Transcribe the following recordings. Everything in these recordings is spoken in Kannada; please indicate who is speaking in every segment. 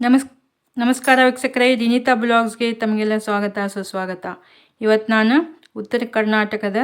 Speaker 1: ನಮಸ್, ನಮಸ್ಕಾರ ವೀಕ್ಷಕರೇ, ದಿನಿತಾ ಬ್ಲಾಗ್ಸ್ಗೆ ತಮಗೆಲ್ಲ ಸ್ವಾಗತ, ಸುಸ್ವಾಗತ. ಇವತ್ತು ನಾನು ಉತ್ತರ ಕರ್ನಾಟಕದ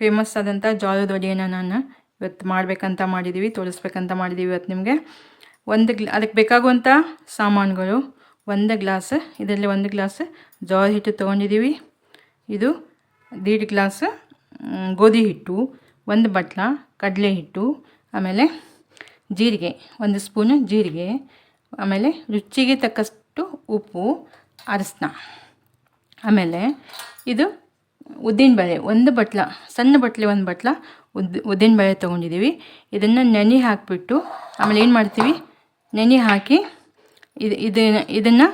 Speaker 1: ಫೇಮಸ್ ಆದಂಥ ಜೋಳದ ವಡೆಯನ್ನು ನಾನು ಇವತ್ತು ಮಾಡಬೇಕಂತ ಮಾಡಿದ್ದೀವಿ ತೋರಿಸ್ಬೇಕಂತ ಮಾಡಿದ್ದೀವಿ ಇವತ್ತು ನಿಮಗೆ. ಒಂದು ಗ್ಲ, ಅದಕ್ಕೆ ಬೇಕಾಗುವಂಥ ಸಾಮಾನುಗಳು, ಒಂದು ಗ್ಲಾಸ್, ಇದರಲ್ಲಿ ಒಂದು ಗ್ಲಾಸ್ ಜೋಳದ ಹಿಟ್ಟು ತೊಗೊಂಡಿದ್ದೀವಿ ಇದು ದೀಡ್ ಗ್ಲಾಸ್ ಗೋಧಿ ಹಿಟ್ಟು, ಒಂದು ಬಟ್ಲ, ಕಡಲೆ ಹಿಟ್ಟು, ಆಮೇಲೆ ಜೀರಿಗೆ, ಒಂದು ಸ್ಪೂನು ಜೀರಿಗೆ ಆಮೇಲೆ ರುಚಿಗೆ ತಕ್ಕಷ್ಟು ಉಪ್ಪು, ಅರಸಿನ. ಆಮೇಲೆ ಇದು ಉದ್ದಿನಬೇಳೆ ಒಂದು ಬಟ್ಲ, ಸಣ್ಣ ಬಟ್ಲೆ, ಒಂದು ಬಟ್ಲ ಉದ್ದು ಉದ್ದಿನಬೇಳೆ ತೊಗೊಂಡಿದ್ದೀವಿ. ಇದನ್ನು ನೆನೆ ಹಾಕಿಬಿಟ್ಟು, ಆಮೇಲೆ ಏನು ಮಾಡ್ತೀವಿ? ನೆನೆ ಹಾಕಿ ಇದು ಇದನ್ನು ಇದನ್ನು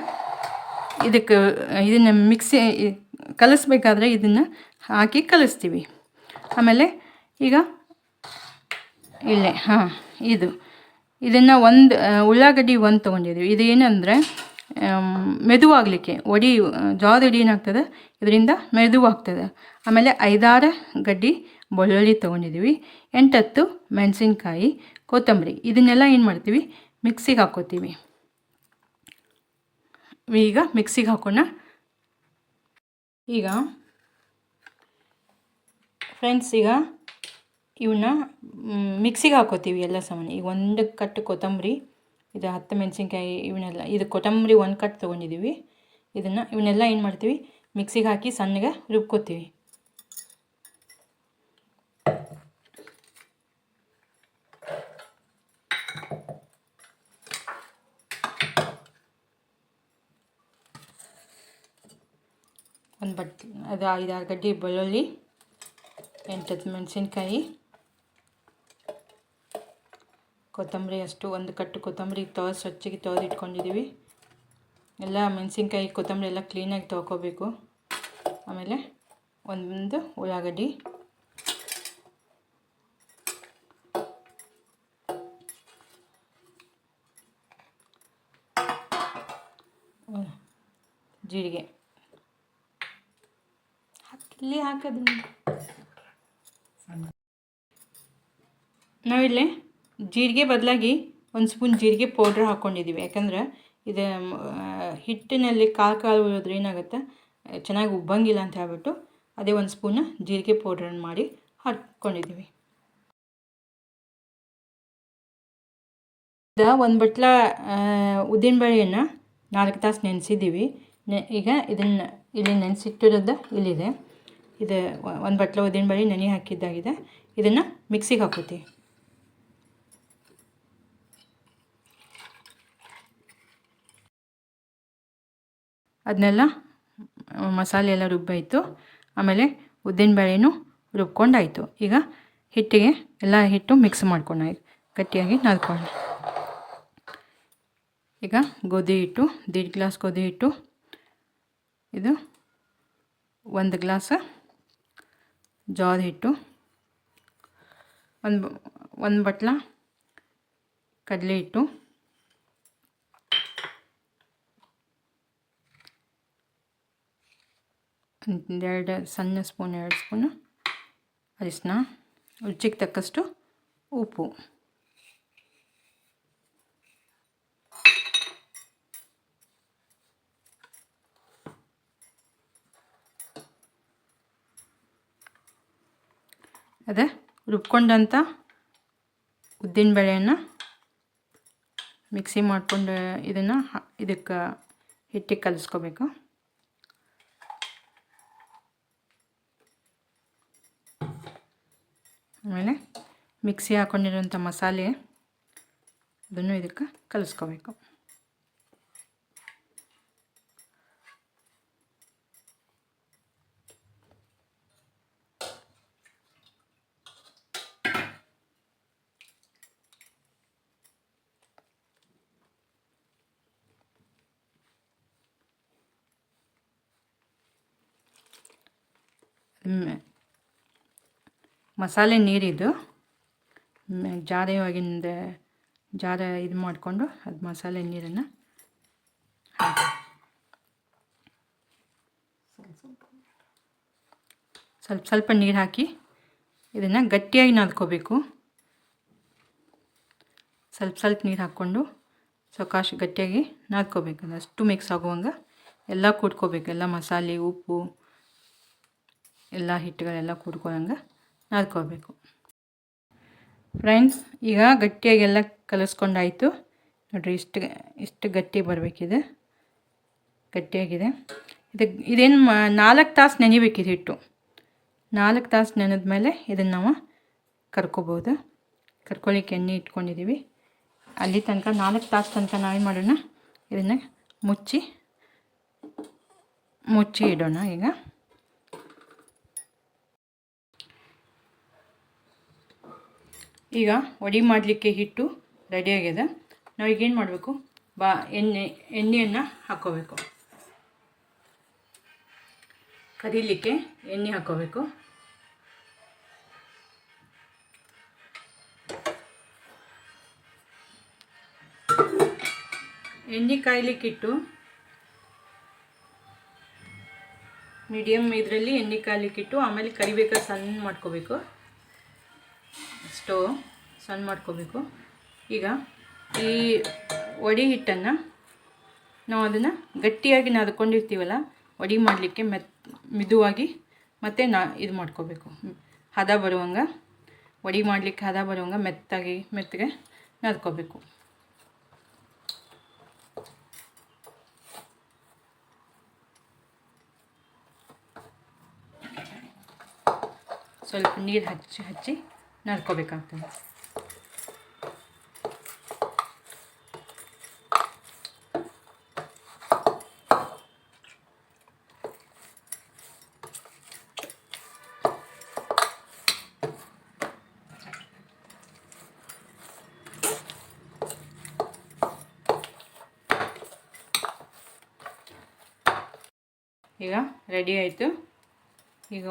Speaker 1: ಇದಕ್ಕೆ, ಇದನ್ನು ಮಿಕ್ಸಿ ಕಲಿಸ್ಬೇಕಾದ್ರೆ ಇದನ್ನು ಹಾಕಿ ಕಲಿಸ್ತೀವಿ. ಆಮೇಲೆ ಈಗ, ಇಲ್ಲೇ, ಹಾಂ, ಇದು. ಇದನ್ನು ಒಂದು ಉಳ್ಳಾಗಡ್ಡಿ ಒಂದು ತೊಗೊಂಡಿದ್ದೀವಿ ಇದು ಏನಂದರೆ ಮೆದುವಾಗಲಿಕ್ಕೆ, ಒಡಿ ಜೋಳದ ಏನಾಗ್ತದೆ ಇದರಿಂದ ಮೆದುವಾಗ್ತದೆ ಆಮೇಲೆ ಐದಾರು ಗಡ್ಡಿ ಬೆಳ್ಳುಳ್ಳಿ ತೊಗೊಂಡಿದ್ದೀವಿ ಎಂಟತ್ತು ಮೆಣಸಿನ್ಕಾಯಿ, ಕೊತ್ತಂಬರಿ, ಇದನ್ನೆಲ್ಲ ಏನು ಮಾಡ್ತೀವಿ? ಮಿಕ್ಸಿಗೆ ಹಾಕೋತೀವಿ. ಈಗ ಮಿಕ್ಸಿಗೆ ಹಾಕೋಣ. ಈಗ, ಫ್ರೆಂಡ್ಸ್, ಈಗ ಇವನ್ನ ಮಿಕ್ಸಿಗೆ ಹಾಕೋತೀವಿ ಎಲ್ಲ ಸಾಮಾನು. ಈಗ ಒಂದು ಕಟ್ಟು ಕೊತ್ತಂಬರಿ, ಇದು ಹತ್ತು ಮೆಣಸಿನ್ಕಾಯಿ, ಇವನ್ನೆಲ್ಲ, ಇದು ಕೊತ್ತಂಬರಿ ಒಂದು ಕಟ್ ತೊಗೊಂಡಿದ್ದೀವಿ ಇದನ್ನು, ಇವನ್ನೆಲ್ಲ ಏನು ಮಾಡ್ತೀವಿ? ಮಿಕ್ಸಿಗೆ ಹಾಕಿ ಸಣ್ಣಗೆ ರುಬ್ಕೋತೀವಿ. ಒಂದು ಬಟ್, ಅದು ಐದಾರು ಗಡ್ಡೆ ಬೆಳ್ಳುಳ್ಳಿ, ಎಂಟತ್ತು ಮೆಣಸಿನ್ಕಾಯಿ ಕೊತ್ತಂಬರಿ ಅಷ್ಟು, ಒಂದು ಕಟ್ಟು ಕೊತ್ತಂಬರಿ ತೋ ಸ್ವಚ್ಛಗೆ ತೊಳೆದು ಇಟ್ಕೊಂಡಿದ್ದೀವಿ ಎಲ್ಲ ಮೆಣಸಿನ್ಕಾಯಿ, ಕೊತ್ತಂಬರಿ ಎಲ್ಲ ಕ್ಲೀನಾಗಿ ತೊಳ್ಕೊಬೇಕು ಆಮೇಲೆ ಒಂದು ಉಳ್ಳಾಗಡ್ಡಿ. ಜೀರಿಗೆ. ಇಲ್ಲಿ ಹಾಕೋದು ನಾವಿಲ್ಲಿ ಜೀರಿಗೆ ಬದಲಾಗಿ ಒಂದು ಸ್ಪೂನ್ ಜೀರಿಗೆ ಪೌಡ್ರ್ ಹಾಕ್ಕೊಂಡಿದ್ದೀವಿ ಯಾಕಂದ್ರೆ ಇದು ಹಿಟ್ಟಿನಲ್ಲಿ ಕಾಲು ಕಾಲು ಉಳಿದ್ರೆ ಏನಾಗುತ್ತೆ? ಚೆನ್ನಾಗಿ ಉಬ್ಬಂಗಿಲ್ಲ ಅಂತ ಹೇಳ್ಬಿಟ್ಟು ಅದೇ ಒಂದು ಸ್ಪೂನ್ ಜೀರಿಗೆ ಪೌಡ್ರನ್ನು ಮಾಡಿ ಹಾಕ್ಕೊಂಡಿದ್ದೀವಿ ಒಂದು ಬಟ್ಲ ಉದ್ದಿನಬೇಳೆಯನ್ನು ನಾಲ್ಕು ತಾಸು ನೆನೆಸಿದ್ದೀವಿ ನೆ, ಈಗ ಇದನ್ನು ಇಲ್ಲಿ ನೆನೆಸಿಟ್ಟಿರೋದು ಇಲ್ಲಿದೆ. ಇದು, ಒಂದು ಬಟ್ಲ ಉದ್ದಿನಬೇಳೆ ನೆನೆ ಹಾಕಿದ್ದಾಗಿದೆ. ಇದನ್ನು ಮಿಕ್ಸಿಗೆ ಹಾಕೋತೀವಿ ಅದನ್ನೆಲ್ಲ ಮಸಾಲೆ ಎಲ್ಲ ರುಬ್ಬಾಯಿತು ಆಮೇಲೆ ಉದ್ದಿನಬೇಳೆನೂ ರುಬ್ಕೊಂಡಾಯಿತು. ಈಗ ಹಿಟ್ಟಿಗೆ ಎಲ್ಲ ಹಿಟ್ಟು ಮಿಕ್ಸ್ ಮಾಡ್ಕೊಂಡಾಯ್ತು ಗಟ್ಟಿಯಾಗಿ ನಾದ್ಕೊಂಡು ಈಗ ಗೋಧಿ ಹಿಟ್ಟು, ದೀಡ್ ಗ್ಲಾಸ್ ಗೋಧಿ ಹಿಟ್ಟು, ಇದು ಒಂದು ಗ್ಲಾಸ್ ಜೋಳದ ಹಿಟ್ಟು, ಒಂದು ಒಂದು ಬಟ್ಲ ಕಡಲೆ ಹಿಟ್ಟು ಒಂದೆರಡು ಸಣ್ಣ ಸ್ಪೂನ್, ಎರಡು ಸ್ಪೂನು ಅರಿಶಿನ, ರುಚಿಗೆ ತಕ್ಕಷ್ಟು ಉಪ್ಪು. ಅದೇ ರುಬ್ಕೊಂಡಂಥ ಉದ್ದಿನಬೇಳೆಯನ್ನು ಮಿಕ್ಸಿ ಮಾಡಿಕೊಂಡು ಇದನ್ನು ಇದಕ್ಕೆ ಹಿಟ್ಟಿಗೆ ಕಲಿಸ್ಕೋಬೇಕು. ಆಮೇಲೆ ಮಿಕ್ಸಿ ಹಾಕ್ಕೊಂಡಿರೋಂಥ ಮಸಾಲೆ ಅದನ್ನು ಇದಕ್ಕೆ ಕಲಿಸ್ಕೋಬೇಕು. ಮ್- ಮಸಾಲೆ ನೀರಿದು. ಜಾರೆ ಒಳಗಿಂದ ಜಾರ ಇದು ಮಾಡಿಕೊಂಡು ಅದು ಮಸಾಲೆ ನೀರನ್ನು ಸ್ವಲ್ಪ ಸ್ವಲ್ಪ ನೀರು ಹಾಕಿ ಇದನ್ನು ಗಟ್ಟಿಯಾಗಿ ನಾದ್ಕೋಬೇಕು. ಸ್ವಲ್ಪ ಸ್ವಲ್ಪ ನೀರು ಹಾಕ್ಕೊಂಡು ಸಾವಕಾಶ ಗಟ್ಟಿಯಾಗಿ ನಾದ್ಕೋಬೇಕು. ಅಷ್ಟು ಮಿಕ್ಸ್ ಆಗುವಂಗೆ ಎಲ್ಲ ಕೂಡ್ಕೋಬೇಕು. ಎಲ್ಲ ಮಸಾಲೆ, ಉಪ್ಪು, ಎಲ್ಲ ಹಿಟ್ಟುಗಳೆಲ್ಲ ಕೂಡ್ಕೊಳ್ಳಂಗೆ ನಾದ್ಕೋಬೇಕು ಫ್ರೆಂಡ್ಸ್ ಈಗ ಗಟ್ಟಿಯಾಗಿ ಎಲ್ಲ ಕಲಿಸ್ಕೊಂಡಾಯಿತು. ನೋಡಿರಿ ಇಷ್ಟು ಇಷ್ಟು ಗಟ್ಟಿ ಬರಬೇಕಿದೆ. ಗಟ್ಟಿಯಾಗಿದೆ. ಇದು, ಇದೇನು ನಾಲ್ಕು ತಾಸು ನೆನಿಬೇಕಿದೆ ಹಿಟ್ಟು. ನಾಲ್ಕು ತಾಸು ನೆನೆದ ಮೇಲೆ ಇದನ್ನು ನಾವು ಕರ್ಕೋಬೋದು. ಕರ್ಕೊಳ್ಳಿಕ್ಕೆ ಎಣ್ಣೆ ಇಟ್ಕೊಂಡಿದ್ದೀವಿ ಅಲ್ಲಿ ತನಕ, ನಾಲ್ಕು ತಾಸು ತನಕ ನಾವೇನು ಮಾಡೋಣ? ಇದನ್ನು ಮುಚ್ಚಿ ಮುಚ್ಚಿ ಇಡೋಣ ಈಗ. ಈಗ ವಡಿ ಮಾಡಲಿಕ್ಕೆ ಹಿಟ್ಟು ರೆಡಿಯಾಗಿದೆ ಏನು ಮಾಡಬೇಕು? ಬಾ, ಎಣ್ಣೆ, ಎಣ್ಣೆಯನ್ನು ಹಾಕ್ಕೋಬೇಕು ಕರೀಲಿಕ್ಕೆ ಎಣ್ಣೆ ಹಾಕ್ಕೋಬೇಕು ಎಣ್ಣೆ ಕಾಯ್ಲಿಕ್ಕಿಟ್ಟು ಮೀಡಿಯಮ್ ಇದರಲ್ಲಿ ಎಣ್ಣೆ ಕಾಯ್ಲಿಕ್ಕಿಟ್ಟು ಆಮೇಲೆ ಕರಿಬೇಕಾದ್ರೆ ಸಣ್ಣ ಮಾಡ್ಕೋಬೇಕು. ಸ್ಟವ್ ಸಣ್ಣ ಮಾಡ್ಕೋಬೇಕು. ಈಗ ಈ ಒಡಿ ಹಿಟ್ಟನ್ನು ನಾವು ಅದನ್ನು ಗಟ್ಟಿಯಾಗಿ ನಾದ್ಕೊಂಡಿರ್ತೀವಲ್ಲ ಒಡಿ ಮಾಡಲಿಕ್ಕೆ ಮೆತ್, ಮಿದುವಾಗಿ ಮತ್ತು ನಾ, ಇದು ಮಾಡ್ಕೋಬೇಕು. ಹದ ಬರುವಂಗೆ, ವಡಿ ಮಾಡಲಿಕ್ಕೆ ಹದ ಬರುವಂಗೆ ಮೆತ್ತಾಗಿ ಮೆತ್ತಗೆ ನಾದ್ಕೋಬೇಕು. ಸ್ವಲ್ಪ ನೀರು ಹಚ್ಚಿ ಹಚ್ಚಿ ನಾದ್ಕೋಬೇಕಾಗ್ತದೆ ಈಗ ರೆಡಿ ಆಯಿತು. ಈಗ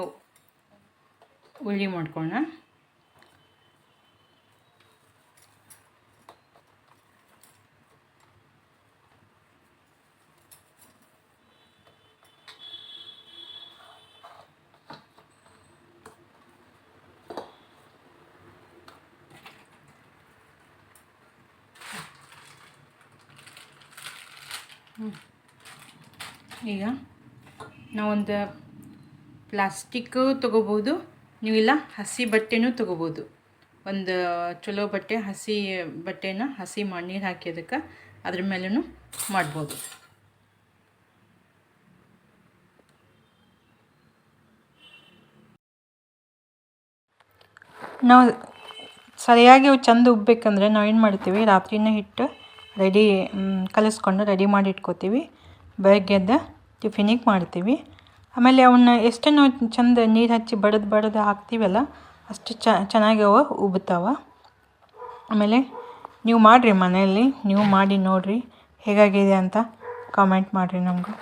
Speaker 1: ಉಳ್ಳಿ ಮಾಡ್ಕೊಳ್ಳೋಣ ಈಗ ನಾವೊಂದು ಪ್ಲಾಸ್ಟಿಕ್ಕು ತೊಗೋಬೋದು, ನೀವಿಲ್ಲ, ಹಸಿ ಬಟ್ಟೆನೂ ತೊಗೋಬೋದು. ಒಂದು ಚಲೋ ಬಟ್ಟೆ, ಹಸಿ ಬಟ್ಟೆನ ಹಸಿ ಮಾಡಿ ನೀರು ಹಾಕಿ ಅದಕ್ಕೆ ಅದ್ರ ಮೇಲೂ ಮಾಡ್ಬೋದು. ನಾವು ಸರಿಯಾಗಿ ಅವು ಚಂದ ಉಬ್ಬೇಕಂದ್ರೆ ನಾವೇನು ಮಾಡ್ತೀವಿ? ರಾತ್ರಿನೇ ಹಿಟ್ಟು ರೆಡಿ ಕಲಿಸ್ಕೊಂಡು ರೆಡಿ ಮಾಡಿ ಇಟ್ಕೋತೀವಿ ಬೆಳಗ್ಗೆ ಎದ್ದು ಟಿಫಿನಿಗೆ ಮಾಡ್ತೀವಿ. ಆಮೇಲೆ ಅವನ್ನ ಎಷ್ಟು ಚಂದ ನೀರು ಹಚ್ಚಿ ಬಡದು ಬಡದು ಹಾಕ್ತೀವಲ್ಲ, ಅಷ್ಟು ಚೆನ್ನಾಗಿ ಅವ ಉಬ್ತಾವ ಆಮೇಲೆ ನೀವು ಮಾಡಿರಿ ಮನೆಯಲ್ಲಿ, ನೀವು ಮಾಡಿ ನೋಡಿರಿ ಹೇಗಾಗಿದೆ ಅಂತ ಕಾಮೆಂಟ್ ಮಾಡಿರಿ ನಮ್ಗೆ.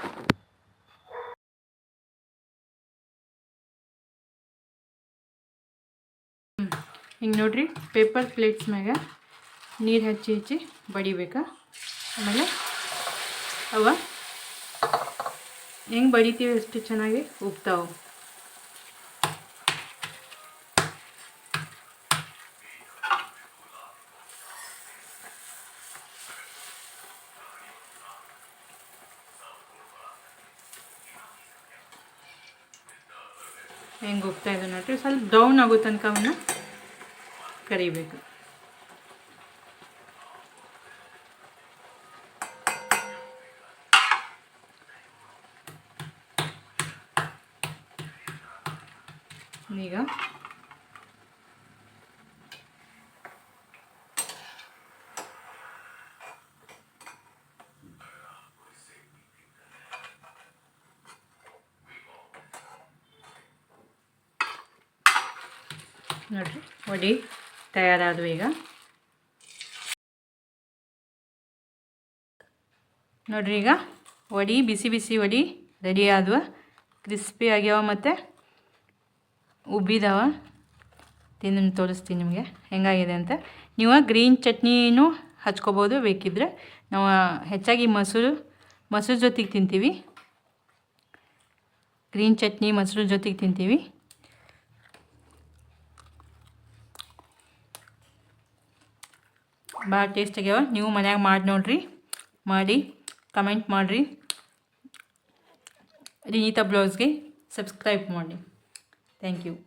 Speaker 1: ಹಿಂಗೆ ನೋಡಿರಿ ಪೇಪರ್ ಪ್ಲೇಟ್ಸ್ ಮ್ಯಾಗ ನೀರು ಹಚ್ಚಿ ಹಚ್ಚಿ ಬಡಿಬೇಕಾ? ಆಮೇಲೆ ಅವ ಹೆಂಗೆ ಬಡಿತೀವಿ ಅಷ್ಟು ಚೆನ್ನಾಗಿ ಉಬ್ತಾವೆ ಹೆಂಗೆ. ಹೋಗ್ತಾ ಇದೆ ನೋಡ್ರಿ, ಸ್ವಲ್ಪ ಡೌನ್ ಆಗೋ ತನಕ ಅವನ್ನ ಕರಿಬೇಕು. ಈಗ? ನೋಡಿರಿ, ವಡಿ ತಯಾರಾದವು ಈಗ. ನೋಡಿರಿ ಈಗ, ವಡಿ, ಬಿಸಿ ಬಿಸಿ ವಡಿ ರೆಡಿ ಆದವು. ಕ್ರಿಸ್ಪಿ ಆಗ್ಯಾವ ಮತ್ತು. ಉಬ್ಬಿದಾವ. ತಿಂದು ತೋರಿಸ್ತೀನಿ ನಿಮಗೆ. ಹೆಂಗಾಗಿದೆ ಅಂತ. ನೀವು ಗ್ರೀನ್ ಚಟ್ನಿನೂ ಹಚ್ಕೋಬೋದು. ಬೇಕಿದ್ದರೆ ನಾವು ಹೆಚ್ಚಾಗಿ ಮೊಸರು ಮೊಸರು ಜೊತೆಗೆ ತಿಂತೀವಿ. ಗ್ರೀನ್ ಚಟ್ನಿ, ಮೊಸರು ಜೊತೆಗೆ ತಿಂತೀವಿ. ಭಾಳ ಟೇಸ್ಟ್ ಆಗ್ಯಾವ. ನೀವು ಮನ್ಯಾಗ ಮಾಡಿ ನೋಡ್ರಿ. ಮಾಡಿ ಕಮೆಂಟ್ ಮಾಡಿರಿ. ರಿನೀತಾ ಬ್ಲೌಸ್ಗೆ ಸಬ್ಸ್ಕ್ರೈಬ್ ಮಾಡಿ. Thank you.